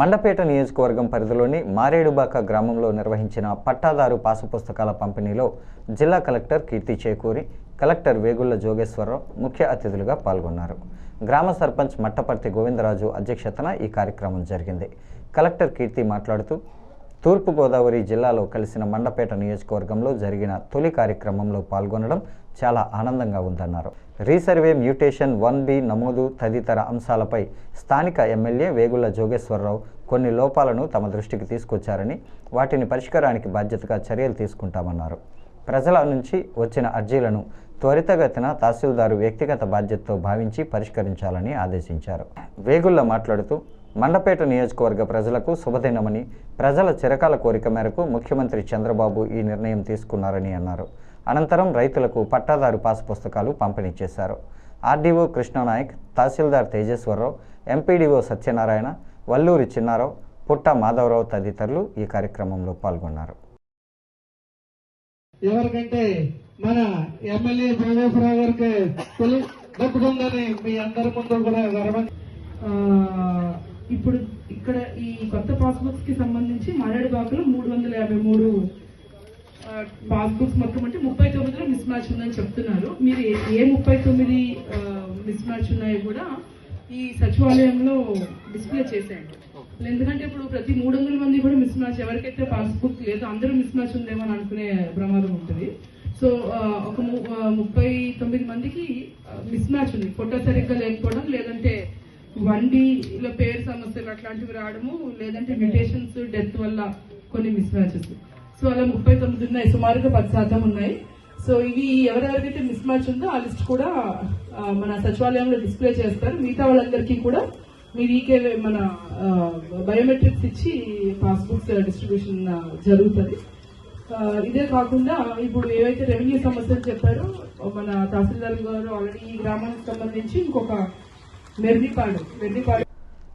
మండపేట నియోజకవర్గం పరిధిలోని మారేడుబాక గ్రామంలో నిర్వహించిన పట్టాదారు పాసు పుస్తకాల పంపిణీలో జిల్లా కలెక్టర్ కీర్తి చేకూరి కలెక్టర్ వేగుళ్ళ జోగేశ్వరరావు ముఖ్య అతిథులుగా పాల్గొన్నారు. గ్రామ సర్పంచ్ మట్టపర్తి గోవిందరాజు అధ్యక్షతన ఈ కార్యక్రమం జరిగింది. కలెక్టర్ కీర్తి మాట్లాడుతూ తూర్పుగోదావరి జిల్లాలో కలిసిన మండపేట నియోజకవర్గంలో జరిగిన తొలి కార్యక్రమంలో పాల్గొనడం చాలా ఆనందంగా ఉందన్నారు. రీసర్వే మ్యూటేషన్ వన్ బి నమోదు తదితర అంశాలపై స్థానిక ఎమ్మెల్యే వేగుళ్ళ జోగేశ్వరరావు కొన్ని లోపాలను తమ దృష్టికి తీసుకొచ్చారని వాటిని పరిష్కారానికి బాధ్యతగా చర్యలు తీసుకుంటామన్నారు. ప్రజల నుంచి వచ్చిన అర్జీలను త్వరితగతిన తహసీల్దారు వ్యక్తిగత బాధ్యతతో భావించి పరిష్కరించాలని ఆదేశించారు. వేగుళ్ళ మాట్లాడుతూ మండపేట నియోజకవర్గ ప్రజలకు శుభదినమని ప్రజల చిరకాల కోరిక మేరకు ముఖ్యమంత్రి చంద్రబాబు ఈ నిర్ణయం తీసుకున్నారని అన్నారు. అనంతరం రైతులకు పట్టాదారు పాస్ పుస్తకాలు పంపిణీ చేశారు. ఆర్డీఓ కృష్ణనాయక్ తహసీల్దార్ తేజేశ్వరరావు ఎంపీడీఓ సత్యనారాయణ వల్లూరి చిన్నారావు పుట్ట మాధవరావు తదితరులు ఈ కార్యక్రమంలో పాల్గొన్నారు. ఎవరికంటే మన ఎమ్మెల్యే జోగేశ్వరరావు గారికి దక్కుతుందని మీ అందరి ముందు కూడా గర్వం ఇప్పుడు ఇక్కడ ఈ కొత్త పాస్బుక్స్కి సంబంధించి మరడి బాకులు మూడు వందల యాభై మూడు పాస్బుక్స్ మొత్తం అంటే ముప్పై తొమ్మిదిలో మిస్ మ్యాచ్ ఉందని చెప్తున్నారు. మీరు ఏ- ముప్పై తొమ్మిది మిస్ మ్యాచ్ ఉన్నాయో కూడా ఈ సచివాలయంలో డిస్ప్లే చేసేయండి. ఎందుకంటే ఇప్పుడు ప్రతి మూడు వందల మంది కూడా మిస్ మ్యాచ్ ఎవరికైతే పాస్బుక్ లేదో అందరూ మిస్ మ్యాచ్ ఉందేమో అని అనుకునే ప్రమాదం ఉంటుంది. సో ఒక ముప్పై తొమ్మిది మందికి మిస్ మ్యాచ్ ఉంది. ఫోటో సరిగ్గా లేకపోవడం లేదంటే వన్ పేరు సమస్యలు అట్లాంటివి రావడము లేదంటే మ్యూటేషన్స్ డెత్ వల్ల కొన్ని మిస్ మ్యాచెస్ సో అలా ముప్పై తొమ్మిది ఉన్నాయి సుమారుగా పది శాతం ఉన్నాయి. సో ఇవి ఎవరెవరికైతే మిస్ మ్యాచ్ ఉందో ఆ లిస్ట్ కూడా మన సచివాలయంలో డిస్ప్లే చేస్తారు. మిగతా వాళ్ళందరికీ కూడా మీరు ఈకే మన బయోమెట్రిక్స్ ఇచ్చి పాస్బుక్స్ డిస్ట్రిబ్యూషన్ జరుగుతుంది. ఇదే కాకుండా ఇప్పుడు ఏవైతే రెవెన్యూ సమస్యలు చెప్పారో మన తహసీల్దార్ గారు ఆల్రెడీ ఈ గ్రామానికి సంబంధించి ఇంకొక मेहंदी पाड़ो मेहंदी पाड़ो